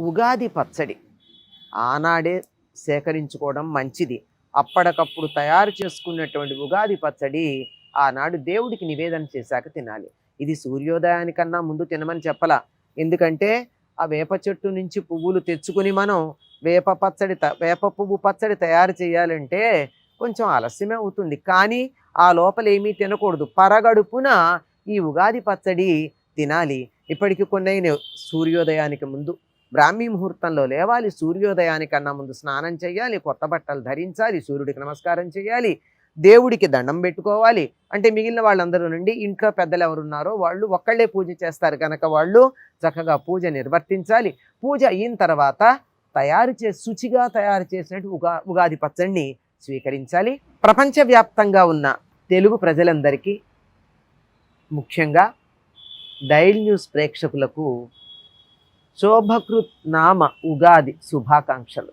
ఉగాది పచ్చడి ఆనాడే సేకరించుకోవడం మంచిది. అప్పటికప్పుడు తయారు చేసుకున్నటువంటి ఉగాది పచ్చడి ఆనాడు దేవుడికి నివేదన చేశాక తినాలి. ఇది సూర్యోదయానికన్నా ముందు తినమని చెప్పలా. ఎందుకంటే ఆ వేప చెట్టు నుంచి పువ్వులు తెచ్చుకుని మనం వేప పచ్చడి త- వేప పువ్వు పచ్చడి తయారు చేయాలంటే కొంచెం ఆలస్యమే అవుతుంది. కానీ ఆ లోపల ఏమీ తినకూడదు. పరగడుపున ఈ ఉగాది పచ్చడి తినాలి. ఇప్పటికి కొన్ని సూర్యోదయానికి ముందు బ్రాహ్మీ ముహూర్తంలో లేవాలి. సూర్యోదయానికన్నా ముందు స్నానం చేయాలి కొత్త బట్టలు ధరించాలి సూర్యుడికి నమస్కారం చేయాలి దేవుడికి దండం పెట్టుకోవాలి. అంటే మిగిలిన వాళ్ళందరూ నుండి ఇంట్లో పెద్దలు ఎవరున్నారో వాళ్ళు ఒక్కళ్ళే పూజ చేస్తారు కనుక వాళ్ళు చక్కగా పూజ నిర్వర్తించాలి. పూజ అయిన తర్వాత తయారు చేసి శుచిగా తయారు చేసినట్టు ఉగా ఉగాది పచ్చడిని స్వీకరించాలి. ప్రపంచవ్యాప్తంగా ఉన్న తెలుగు ప్రజలందరికీ ముఖ్యంగా డైల్ న్యూస్ ప్రేక్షకులకు శోభకృత్ నామ ఉగాది శుభాకాంక్షలు.